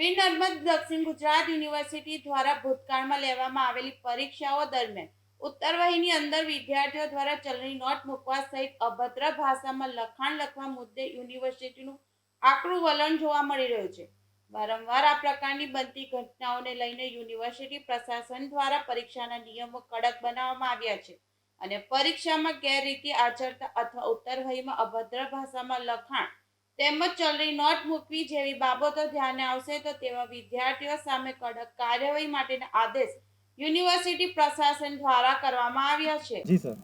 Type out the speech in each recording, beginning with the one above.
વીર નર્મદ દક્ષિણ ગુજરાત યુનિવર્સિટી દ્વારા ભૂતકાળમાં લેવામાં આવેલી પરીક્ષાઓ દરમિયાન ઉત્તર વહીની અંદર વિદ્યાર્થીઓ દ્વારા ચલણી નોટ મૂકવા સહિત અભદ્ર ભાષામાં લખાણ લખવા મુદ્દે યુનિવર્સિટીનું આકરું વલણ જોવા મળી રહ્યું છે. વારંવાર આ પ્રકારની બનતી ઘટનાઓને લઈને યુનિવર્સિટી પ્રશાસન દ્વારા પરીક્ષાના નિયમો કડક બનાવવામાં આવ્યા છે અને પરીક્ષામાં ગેરરીતિ આચરતા અથવા ઉત્તરવહીમાં અભદ્ર ભાષામાં લખાણ તેમજ ચલણી નોટ મૂકવી જેવી બાબતો ધ્યાને આવશે તો તેવા વિદ્યાર્થીઓ સામે કડક કાર્યવાહી માટેના આદેશ યુનિવર્સિટી પ્રશાસન દ્વારા કરવામાં આવ્યા છે. જી, સર.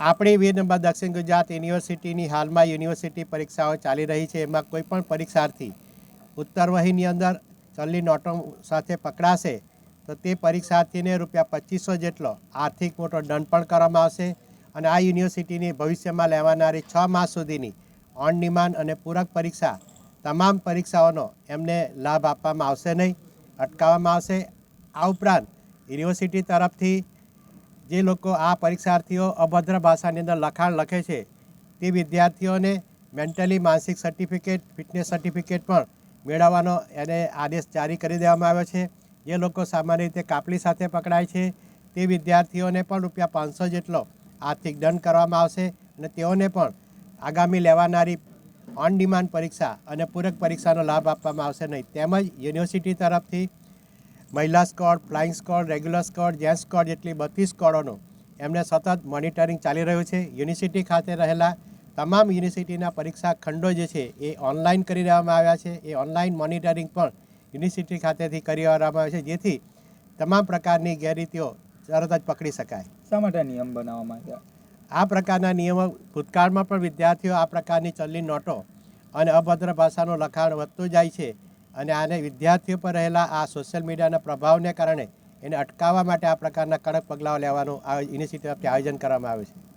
આપણી વીર દક્ષિણ ગુજરાત યુનિવર્સિટીની હાલમાં યુનિવર્સિટી પરીક્ષાઓ ચાલી રહી છે. એમાં કોઈ પણ પરીક્ષાર્થી ઉત્તરવહીની અંદર ચલણી નોટો સાથે પકડાશે તો તે પરીક્ષાર્થીને રૂપિયા પચીસો જેટલો આર્થિક મોટો દંડ પણ કરવામાં આવશે અને આ યુનિવર્સિટીની ભવિષ્યમાં લેવાનારી છ માસ સુધીની ઓન ડિમાન્ડ અને પૂરક પરીક્ષા, તમામ પરીક્ષાઓનો એમને લાભ આપવામાં આવશે નહીં, અટકાવવામાં આવશે. આ ઉપરાંત, યુનિવર્સિટી તરફથી જે લોકો આ પરીક્ષાર્થીઓ અભદ્ર ભાષાની અંદર લખાણ લખે છે, તે વિદ્યાર્થીઓને મેન્ટલી માનસિક સર્ટિફિકેટ ફિટનેસ સર્ટિફિકેટ પણ મેળવવાનો એને આદેશ જારી કરી દેવામાં આવ્યો છે. જે લોકો સામાન્ય રીતે કાપલી સાથે પકડાય છે, તે વિદ્યાર્થીઓને પણ રૂપિયા પાંચસો જેટલો આર્થિક દંડ કરવામાં આવશે અને તેઓને પણ આગામી લેવાનારી ઓન ડિમાન્ડ પરીક્ષા અને પૂરક પરીક્ષાનો લાભ આપવામાં આવશે નહીં. તેમજ યુનિવર્સિટી તરફથી મહિલા squad flying squad regular squad gents squad જેટલી બત્રીસ સ્કોડોનું એમને સતત મોનિટરિંગ ચાલી રહ્યું છે. યુનિવર્સિટી ખાતે રહેલા તમામ યુનિવર્સિટીના પરીક્ષા ખંડો જે છે એ ઓનલાઈન કરી દેવામાં આવ્યા છે. એ ઓનલાઈન મોનિટરિંગ પણ યુનિવર્સિટી ખાતેથી કરી દેવામાં આવે છે, જેથી તમામ પ્રકારની ગેરરીતિઓ તરત જ પકડી શકાય. શા માટે નિયમ બનાવવામાં આવ્યા? આ પ્રકારના નિયમો ભૂતકાળમાં પણ વિદ્યાર્થીઓ આ પ્રકારની ચલની નોટો અને અભદ્ર ભાષાનું લખાણ વધતું જાય છે અને આને વિદ્યાર્થીઓ પર રહેલા આ સોશિયલ મીડિયાના પ્રભાવને કારણે એને અટકાવવા માટે આ પ્રકારના કડક પગલાઓ લેવાનું આ યુનિવર્સિટી તરફથી આયોજન કરવામાં આવ્યું છે.